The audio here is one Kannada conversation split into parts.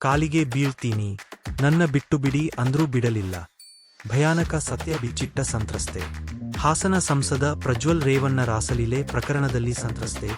ಕಾಲಿಗೆ ಬೀಳ್ತೀನಿ. ನನ್ನ ಬಿಟ್ಟು ಬಿಡಿ ಅಂದ್ರೂ ಬಿಡಲಿಲ್ಲ. ಭಯಾನಕ ಸತ್ಯ ಬಿಚ್ಚಿಟ್ಟ ಸಂತ್ರಸ್ತೆ. ಹಾಸನ ಸಂಸದ ಪ್ರಜ್ವಲ್ ರೇವಣ್ಣ ರಾಸಲೀಲೆ ಪ್ರಕರಣದಲ್ಲಿ ಸಂತ್ರಸ್ತೆ.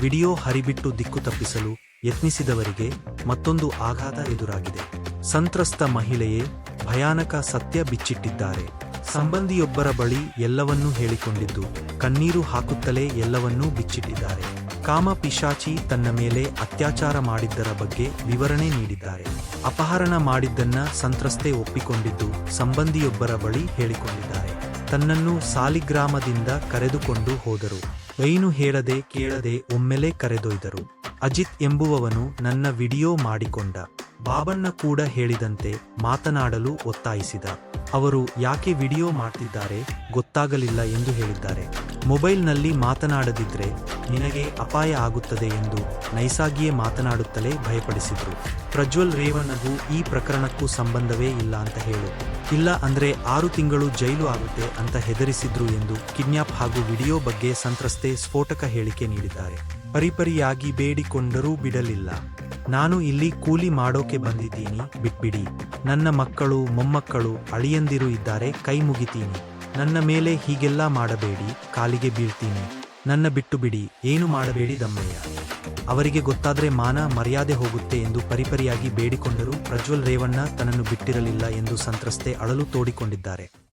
ವಿಡಿಯೋ ಹರಿಬಿಟ್ಟು ದಿಕ್ಕು ತಪ್ಪಿಸಲು ಯತ್ನಿಸಿದವರಿಗೆ ಮತ್ತೊಂದು ಆಘಾತ ಎದುರಾಗಿದೆ. ಸಂತ್ರಸ್ತ ಮಹಿಳೆಯೇ ಭಯಾನಕ ಸತ್ಯ ಬಿಚ್ಚಿಟ್ಟಿದ್ದಾರೆ. ಸಂಬಂಧಿಯೊಬ್ಬರ ಬಳಿ ಎಲ್ಲವನ್ನೂ ಹೇಳಿಕೊಂಡಿದ್ದು, ಕಣ್ಣೀರು ಹಾಕುತ್ತಲೇ ಎಲ್ಲವನ್ನೂ ಬಿಚ್ಚಿಟ್ಟಿದ್ದಾರೆ. ಕಾಮ ಪಿಶಾಚಿ ತನ್ನ ಮೇಲೆ ಅತ್ಯಾಚಾರ ಮಾಡಿದ್ದರ ಬಗ್ಗೆ ವಿವರಣೆ ನೀಡಿದ್ದಾರೆ. ಅಪಹರಣ ಮಾಡಿದ್ದನ್ನ ಸಂತ್ರಸ್ತೆ ಒಪ್ಪಿಕೊಂಡಿದ್ದು ಸಂಬಂಧಿಯೊಬ್ಬರ ಬಳಿ ಹೇಳಿಕೊಂಡಿದ್ದಾರೆ. ತನ್ನನ್ನು ಸಾಲಿಗ್ರಾಮದಿಂದ ಕರೆದುಕೊಂಡು ಹೋದರು. ಏನು ಹೇಳದೆ ಕೇಳದೆ ಒಮ್ಮೆಲೆ ಕರೆದೊಯ್ದರು. ಅಜಿತ್ ಎಂಬುವವನು ನನ್ನ ವಿಡಿಯೋ ಮಾಡಿಕೊಂಡ. ಬಾಬಣ್ಣ ಕೂಡ ಹೇಳಿದಂತೆ ಮಾತನಾಡಲು ಒತ್ತಾಯಿಸಿದ. ಅವರು ಯಾಕೆ ವಿಡಿಯೋ ಮಾಡ್ತಿದ್ದಾರೆ ಗೊತ್ತಾಗಲಿಲ್ಲ ಎಂದು ಹೇಳಿದ್ದಾರೆ. ಮೊಬೈಲ್ನಲ್ಲಿ ಮಾತನಾಡದಿದ್ರೆ ನಿನಗೆ ಅಪಾಯ ಆಗುತ್ತದೆ ಎಂದು ನೈಸಾಗಿಯೇ ಮಾತನಾಡುತ್ತಲೇ ಭಯಪಡಿಸಿದ್ರು. ಪ್ರಜ್ವಲ್ ರೇವಣ್ಣಗೂ ಈ ಪ್ರಕರಣಕ್ಕೂ ಸಂಬಂಧವೇ ಇಲ್ಲ ಅಂತ ಹೇಳು. ಇಲ್ಲ ಅಂದ್ರೆ ಆರು ತಿಂಗಳು ಜೈಲು ಆಗುತ್ತೆ ಅಂತ ಹೆದರಿಸಿದ್ರು ಎಂದು ಕಿಡ್ನ್ಯಾಪ್ ಹಾಗೂ ವಿಡಿಯೋ ಬಗ್ಗೆ ಸಂತ್ರಸ್ತೆ ಸ್ಫೋಟಕ ಹೇಳಿಕೆ ನೀಡಿದ್ದಾರೆ. ಪರಿಪರಿಯಾಗಿ ಬೇಡಿಕೊಂಡರೂ ಬಿಡಲಿಲ್ಲ. ನಾನು ಇಲ್ಲಿ ಕೂಲಿ ಮಾಡೋಕೆ ಬಂದಿದ್ದೀನಿ, ಬಿಟ್ಬಿಡಿ. ನನ್ನ ಮಕ್ಕಳು, ಮೊಮ್ಮಕ್ಕಳು ಅಳಿಯಂದಿರು ಇದ್ದಾರೆ, ಕೈ ಮುಗಿತೀನಿ. ನನ್ನ ಮೇಲೆ ಹೀಗೆಲ್ಲ ಮಾಡಬೇಡಿ, ಕಾಲಿಗೆ ಬೀಳ್ತೀನಿ. ನನ್ನ ಬಿಟ್ಟು ಬಿಡಿ, ಏನು ಮಾಡಬೇಡಿ ದಮ್ಮಯ್ಯ ಅವರಿಗೆ ಗೊತ್ತಾದ್ರೆ ಮಾನ ಮರ್ಯಾದೆ ಹೋಗುತ್ತೆ ಎಂದು ಪರಿಪರಿಯಾಗಿ ಬೇಡಿಕೊಂಡರೂ ಪ್ರಜ್ವಲ್ ರೇವಣ್ಣ ತನ್ನನ್ನು ಬಿಟ್ಟಿರಲಿಲ್ಲ ಎಂದು ಸಂತ್ರಸ್ತೆ ಅಳಲು ತೋಡಿಕೊಂಡಿದ್ದಾರೆ.